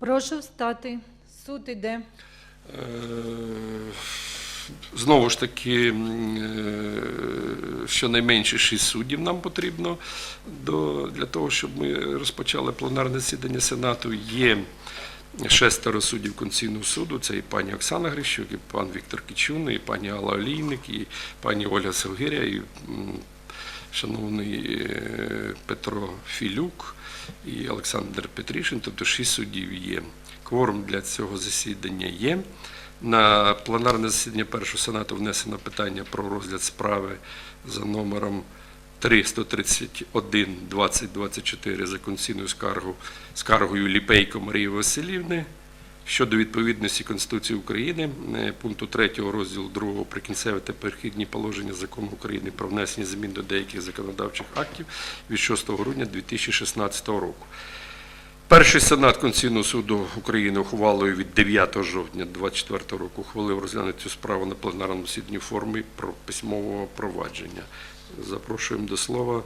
Прошу встати. Суд іде. Е, Знову ж таки, е, щонайменше шість суддів нам потрібно для того, щоб ми розпочали пленарне засідання Сенату. Є шестеро суддів Конституційного суду. Це і пані Оксана Грищук, і пан Віктор Кичун, і пані Алла Олійник, і пані Ольга Савгиря, і шановний е, Петро Філюк і Олександр Петрішин, тобто шість суддів є. Кворум для цього засідання є. На пленарне засідання першого сенату внесено питання про розгляд справи за номером 331 2024 за конституційною скаргою Ліпейко Марії Васильівни щодо відповідності Конституції України е, пункту 3 розділу 2 прикінцеві та перехідні положення закону України про внесення змін до деяких законодавчих актів від 6 грудня 2016 року. Перший сенат Конституційного суду України ухвалою від 9 жовтня 2024 року ухвалив розглянути цю справу на пленарному засіданні в формі про письмового провадження. Запрошуємо до слова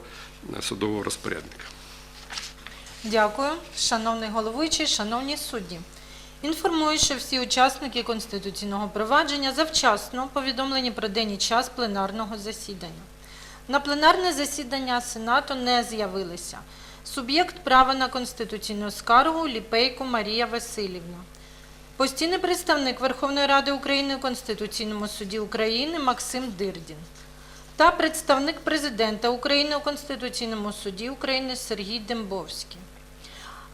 е, судового розпорядника. Дякую, шановний головуючий, шановні судді. Інформую, що всі учасники конституційного провадження завчасно повідомлені про день і час пленарного засідання. На пленарне засідання Сенату не з'явилися суб'єкт права на конституційну скаргу Ліпейко Марія Васильівна, постійний представник Верховної Ради України у Конституційному суді України Максим Дирдін та представник президента України у Конституційному суді України Сергій Дембовський.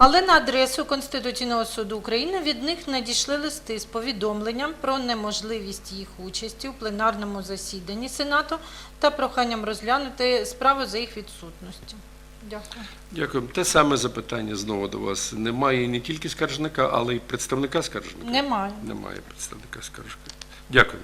Але на адресу Конституційного суду України від них надійшли листи з повідомленням про неможливість їх участі у пленарному засіданні Сенату та проханням розглянути справу за їх відсутності. Дякую. Дякую. Те саме запитання знову до вас. Немає не тільки скаржника, але й представника скаржника. Немає. Немає представника скаржника. Дякую.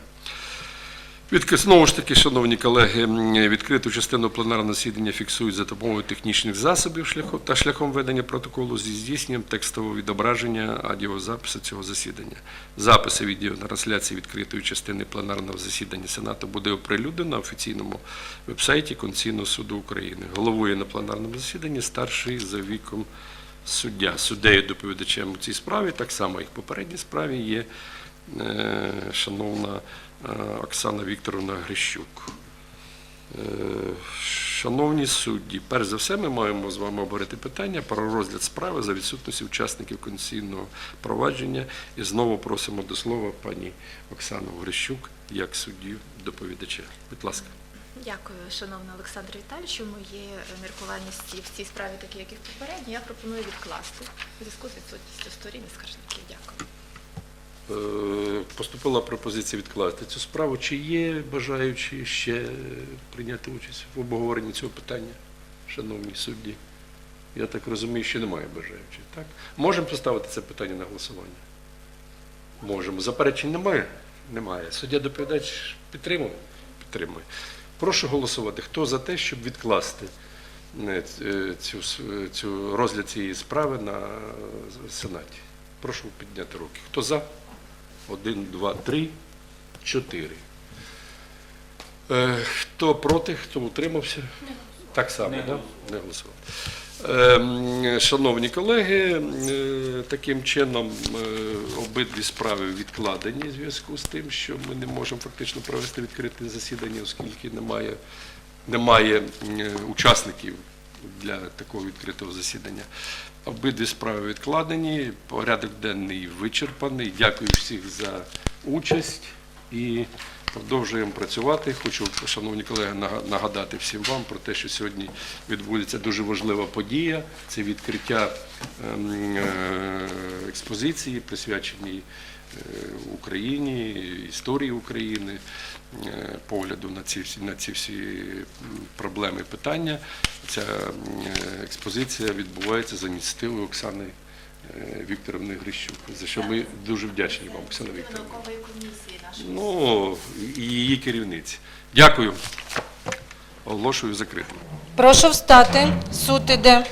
Відки, знову ж таки, шановні колеги, відкриту частину пленарного засідання фіксують за допомогою технічних засобів шляхом та шляхом ведення протоколу зі здійсненням текстового відображення аудіозапису цього засідання. Записи відео на трансляції відкритої частини пленарного засідання Сенату буде оприлюднено на офіційному вебсайті Конституційного суду України. Головує на пленарному засіданні старший за віком суддя. Суддею доповідачем у цій справі, так само як в попередній справі, є е, шановна Оксана Вікторовна Грищук. Е, Шановні судді, перш за все, ми маємо з вами обговорити питання про розгляд справи за відсутності учасників конституційного провадження. І знову просимо до слова пані Оксану Грищук як суддів доповідача. Будь ласка. Дякую, шановний Олександр Віталійовичу. Мої нерухомості в цій справі, такі як і в попередній, я пропоную відкласти у зв'язку з відсутністю сторін і скаржників. Дякую. Е, Поступила пропозиція відкласти цю справу. Чи є бажаючі ще прийняти участь в обговоренні цього питання, шановні судді? Я так розумію, що немає бажаючих. Так? Можемо поставити це питання на голосування? Можемо. Заперечень немає? Немає. Суддя доповідач підтримує? Підтримує. Прошу голосувати. Хто за те, щоб відкласти е, цю, цю розгляд цієї справи на е, Сенаті? Прошу підняти руки. Хто за? Один, два, три, чотири. Е, Хто проти, хто утримався? Так само, не, да? не голосував. Ем, Шановні колеги, е, таким чином е, обидві справи відкладені в зв'язку з тим, що ми не можемо фактично провести відкрите засідання, оскільки немає, немає е, учасників для такого відкритого засідання. Обидві справи відкладені, порядок денний вичерпаний. Дякую всіх за участь і продовжуємо працювати. Хочу, шановні колеги, нага- нагадати всім вам про те, що сьогодні відбудеться дуже важлива подія. Це відкриття ем, е, експозиції, присвяченій е, Україні, історії України, е, погляду на ці всі на ці всі проблеми питання. Ця експозиція відбувається за ініціативою Оксани е, Вікторовни Грищук, за що ми дуже вдячні вам, Оксана Вікторовна. Комісії нашої. Ну і її керівниці. Дякую. Оголошую закритим. Прошу встати. Суд іде.